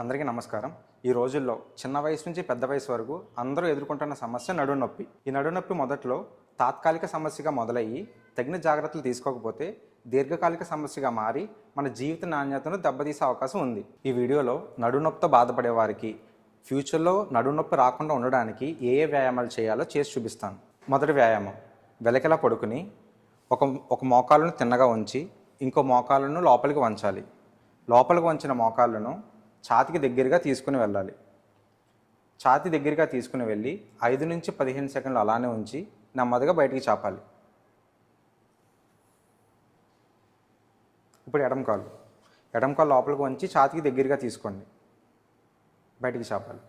అందరికీ నమస్కారం. ఈ రోజుల్లో చిన్న వయసు నుంచి పెద్ద వయసు వరకు అందరూ ఎదుర్కొంటున్న సమస్య నడునొప్పి. ఈ నడునొప్పి మొదట్లో తాత్కాలిక సమస్యగా మొదలయ్యి తగిన జాగ్రత్తలు తీసుకోకపోతే దీర్ఘకాలిక సమస్యగా మారి మన జీవిత నాణ్యతను దెబ్బతీసే అవకాశం ఉంది. ఈ వీడియోలో నడునొప్పితో బాధపడే వారికి ఫ్యూచర్లో నడునొప్పి రాకుండా ఉండడానికి ఏ ఏ వ్యాయామాలు చేయాలో చేసి చూపిస్తాను. మొదటి వ్యాయామం వెలకెలా పడుకుని ఒక ఒక మోకాలను తిన్నగా ఉంచి ఇంకో మోకాలను లోపలికి వంచాలి. లోపలికి వంచిన మోకాళ్ళను ఛాతికి దగ్గరగా తీసుకుని వెళ్ళాలి. ఛాతి దగ్గరగా తీసుకుని వెళ్ళి ఐదు నుంచి పదిహేను సెకండ్లు అలానే ఉంచి నెమ్మదిగా బయటికి చాపాలి. ఇప్పుడు ఎడం కాలు. ఎడం కాలు లోపలికి వంచి ఛాతికి దగ్గరగా తీసుకోండి. బయటికి చాపాలి.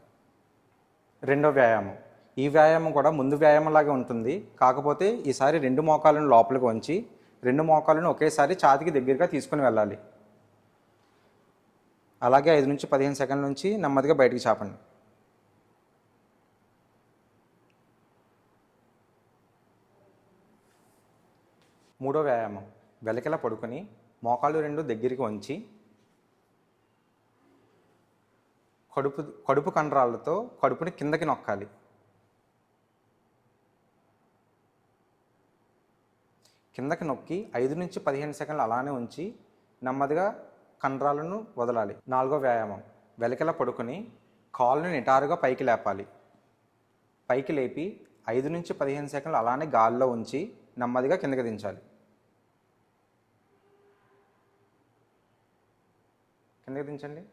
రెండో వ్యాయామం. ఈ వ్యాయామం కూడా ముందు వ్యాయామంలాగే ఉంటుంది. కాకపోతే ఈసారి రెండు మోకాలను లోపలికి వంచి రెండు మోకాలను ఒకేసారి ఛాతికి దగ్గరగా తీసుకుని వెళ్ళాలి. అలాగే ఐదు నుంచి పదిహేను సెకండ్ల నుంచి నెమ్మదిగా బయటికి చాపండి. మూడో వ్యాయామం. వెలకిలా పడుకొని మోకాళ్ళు రెండు దగ్గరికి వంచి కడుపు కడుపు కండరాలతో కడుపుని కిందకి నొక్కాలి. కిందకి నొక్కి ఐదు నుంచి పదిహేను సెకండ్లు అలానే ఉంచి నెమ్మదిగా కండరాలను వదలాలి. నాలుగో వ్యాయామం. వెలకిలా పడుకొని కాళ్ళను నిటారుగా పైకి లేపాలి. పైకి లేపి ఐదు నుంచి పదిహేను సెకండ్లు అలానే గాల్లో ఉంచి నెమ్మదిగా కిందకి దించాలి. కిందకి దించండి.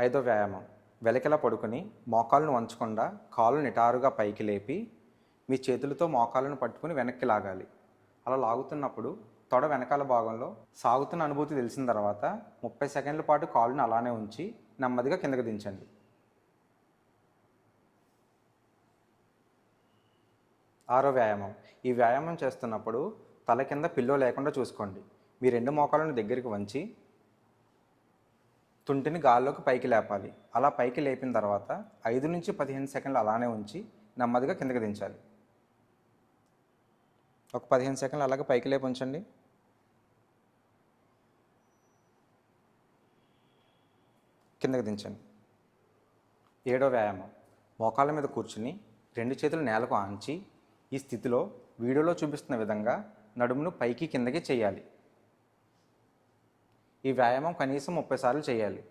ఐదో వ్యాయామం. వెలకిలా పడుకొని మోకాలను వంచకుండా కాళ్ళు నిటారుగా పైకి లేపి మీ చేతులతో మోకాలను పట్టుకుని వెనక్కి లాగాలి. అలా లాగుతున్నప్పుడు తొడ వెనకాల భాగంలో సాగుతున్న అనుభూతి తెలిసిన తర్వాత ముప్పై సెకండ్ల పాటు కాలుని అలానే ఉంచి నెమ్మదిగా కిందకు దించండి. ఆరో వ్యాయామం. ఈ వ్యాయామం చేస్తున్నప్పుడు తల కింద పిల్లో లేకుండా చూసుకోండి. మీ రెండు మోకాలను దగ్గరికి వంచి తుంటిని గాల్లోకి పైకి లేపాలి. అలా పైకి లేపిన తర్వాత ఐదు నుంచి పదిహేను సెకండ్లు అలానే ఉంచి నెమ్మదిగా కిందకి దించాలి. ఒక పదిహేను సెకండ్లు అలాగే పైకి లేపు ఉంచండి. కిందకి దించండి. ఏడో వ్యాయామం. మోకాళ్ళ మీద కూర్చుని రెండు చేతులు నేలకు ఆంచి ఈ స్థితిలో వీడియోలో చూపిస్తున్న విధంగా నడుమును పైకి కిందకి చేయాలి. ఈ వ్యాయామం కనీసం ముప్పై సార్లు చేయాలి.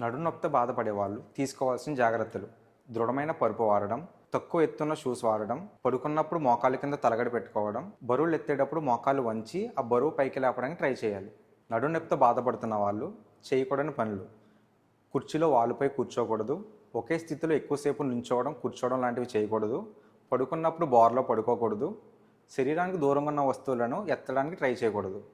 నడుము నొప్పితో బాధపడే వాళ్ళు తీసుకోవాల్సిన జాగ్రత్తలు. దృఢమైన పరుపు వాడడం తక్కువ ఎత్తున్న షూస్ వాడడం పడుకున్నప్పుడు మోకాలు కింద తలగడ పెట్టుకోవడం బరువులు ఎత్తేటప్పుడు మోకాలు వంచి ఆ బరువు పైకి లేపడానికి ట్రై చేయాలి. నడునొప్పితో బాధపడుతున్న వాళ్ళు చేయకూడని పనులు. కుర్చీలో వాలుపై కూర్చోకూడదు. ఒకే స్థితిలో ఎక్కువసేపు నుంచోవడం కూర్చోవడం లాంటివి చేయకూడదు. పడుకున్నప్పుడు బోర్లో పడుకోకూడదు. శరీరానికి దూరంగా ఉన్న వస్తువులను ఎత్తడానికి ట్రై చేయకూడదు.